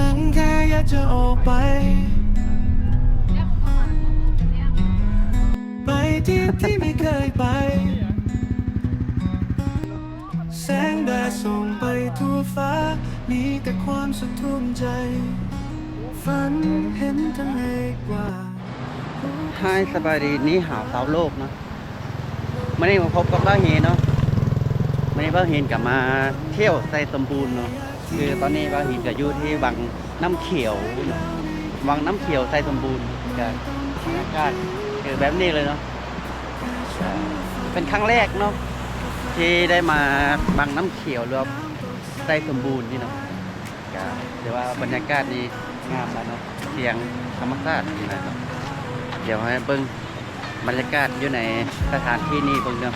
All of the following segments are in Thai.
ฉันแค่อยากจะออกไป ไปที่ที่ไม่เคยไป แสงแดดส่องไปทั่วฟ้า มีแต่ความสุขทุ่มใจ ฝันเห็นทะเลกว่าฮายสบายดีนี่หาวสาวโลกนะไม่ได้มาพบกับบ้าเฮนเนาะไม่ได้บ้าเฮนกลับมาเที่ยวไซสมบูรณ์เนาะ คือตอนนี้บ้าเฮนก็อยู่ที่วังน้ำเขียวเนาะวังน้ำเขียวไซสมบูรณ์กับบรรยากาศคือแบบนี้เลยเนาะเป็นครั้งแรกเนาะที่ได้มาวังน้ำเขียวรว่าไซสมบูรณ์นี่เนาะก็เดี๋ยวว่าบรรยากาศนี้งามแล้วเนาะเสียงธรรมชาตินี่นะครับเดี๋ยวให้เบิ้งบรรยากาศอยู่ในสถานที่นี้เบิ้งเนาะ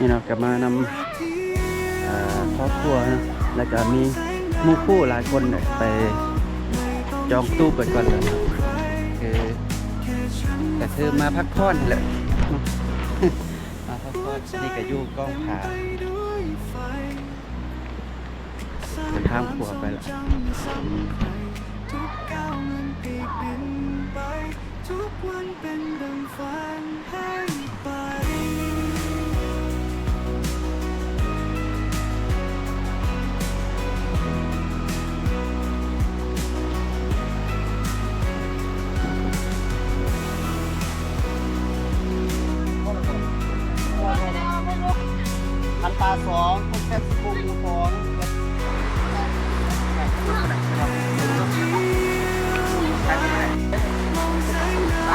นี่เนาะกลับมานำครอบครัวนะแล้วก็มีมู่คู่หลายคนเนี่ยไปจองตู้เปิดก่อนเลยคือแต่คือมาพักผ่อนแหละมาพักผ่อนนี่ก็อยู่กองผาจะข้ามขัวไปละ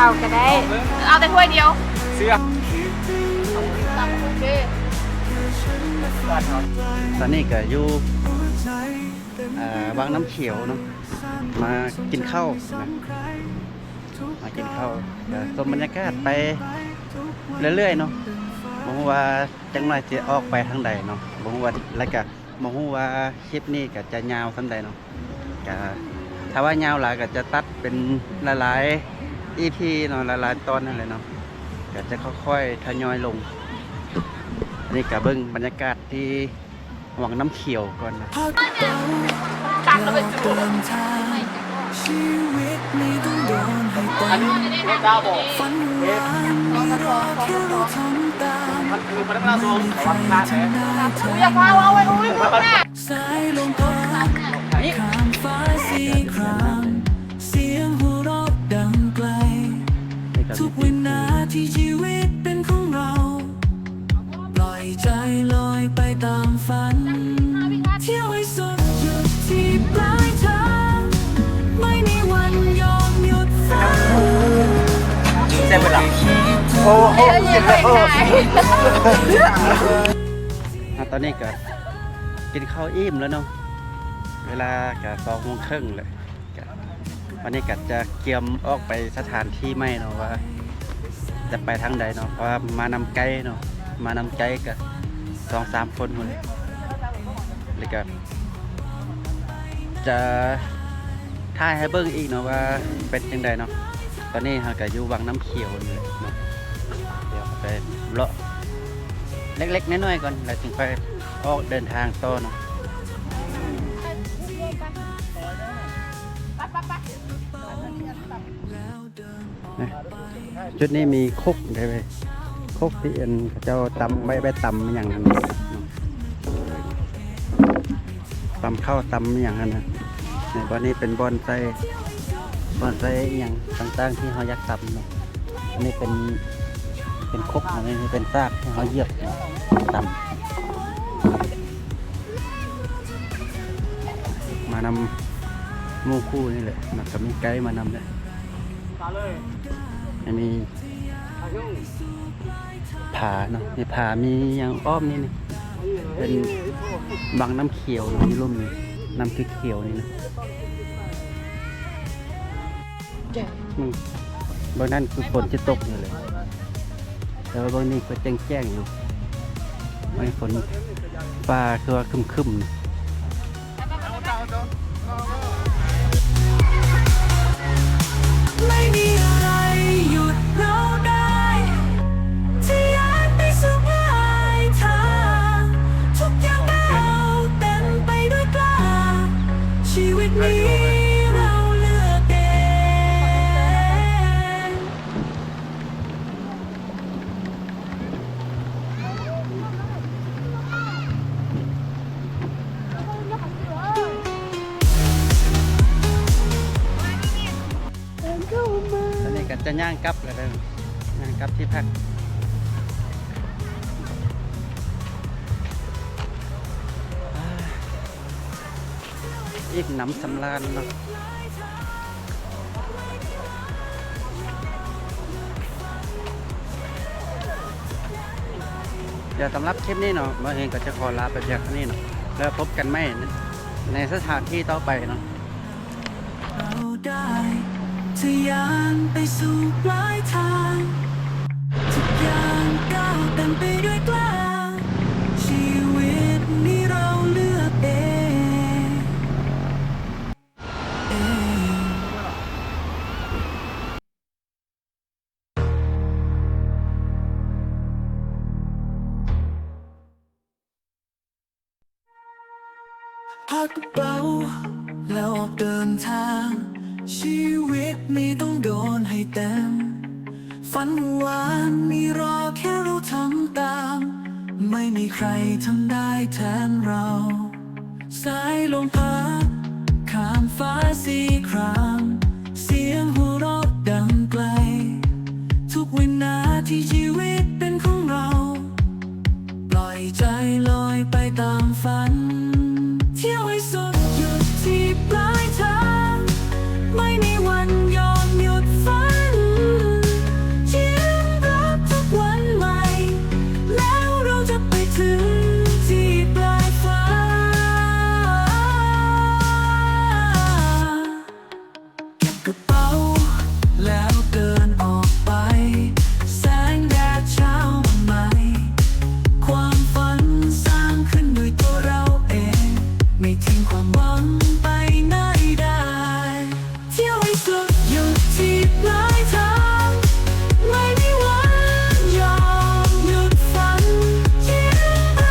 เอาก็ได้ เอาแต่ถ้วยเดียวเสื้อตามโอเคตอนนี้ก็อยู่อ่าวังน้ำเขียวเนาะมากินข้าวนะมากินข้าวก็ชมบรรยากาศไปเรื่อยๆเนาะมองว่าจังหน่อยจะออกไปทางใดเนาะมองว่าแล้วก็มองว่าคลิปนี้ก็จะยาวสันใดเนาะก็ถ้าว่ายาวหลายก็จะตัดเป็นหลายๆ EP เนาะหลายๆตอนนั่นแหละเนาะก็จะค่อยๆทยอยลง อันนี้ก็เบิ่งบรรยากาศที่วังน้ำเขียวก่อนนะพักเบาตักแล้วไปจุเดินทางชีวิตไม่ต้องโดนให้ตามดาวบอกฝันหวานม่รอแค่เราทำตามมันคือพนักงานสงฆ์วันาแท้อย่าพาเอาไว้อุ้ยสายลม อยไปตามฝัน เที่ยวให้สุดหยุดที่ปลายทางไม่มีวันยอมหยุดฝันใช่ไหมล่ะโอ้โหเย็นเลยตอนนี้ก็กินข้าวอิ่มแล้วเนาะเวลาก็สองโมงครึ่งเลยก็วันนี้ก็จะเกียมออกไปสถานที่ไม่เนาะว่า จะไปทางใดเนาะเพราะว่ามานำไกด์เนาะมานำไกด์ก็ส องสามคนหมดเลยแล้วก็จะถ่ายให้เบิ่งอีกเนาะว่าเป็นยังไงเนาะตอนนี้เราก็อยู่วังน้ำเขียวเลยเนาะเดี๋ยวไปเลาะเล็กๆน้อยๆก่อนแล้วถึงไปออกเดินทางต่อเนาะจุดนี้มีคุกได้ไหม กที่เอ็นเขาเจ้าตำใบใบตำอย่างนั้นตำข้าวตำอย่างนั้นนะในบอนนี้เป็นบอนไซบอนไซอย่างต่างๆที่เขาอยากตำเนาะอันนี้เป็นเป็นคุกอันนี้เป็นซากที่เขาเหยียบตำมานำหมู่คู่นี่แหละมันก็มีไกด์มานำเลยอันนี้ ผาเนาะในผามีอย่างอ้อมนี่นี่เป็นบางน้ำเขียวอยู่ร่มนี่น้ำเขียวนี่นะบางนั้นคือฝนจะตกอยู่เลย แต่ว่าบางนี้ก็แจ้งแจ้งอยู่ไม่ฝนฟ้าคือว่าคึมๆนะไม่มีอะ จะย่างกลับแล้วเด้อย่างกลับที่พักอีกหน้ำสำราญเนาะเดี๋ยวสำหรับคลิปนี้เนาะมาเองก็จะขอลาไปเพียงเท่นี้เนาะแล้วพบกันไหมในสถานที่ต่อไปเนาะ ทะยานไปสู่ปลายทางทุกอย่างก้าวเต็มไปด้วยกล้าชีวิตนี้เราเลือกเองเองพักเบาแล้วออกเดินทาง ชีวิตนี้ต้องโดนให้เต็ม ฝันหวานมีรอแค่เราทำตาม ไม่มีใครทำได้แทนเรา สายลมพัดข้ามฟ้าสีครามเสียงหัวเราะดังไกล ทุกวินาทีชีวิตเป็นของเรา ปล่อยใจลอยไปตามฝัน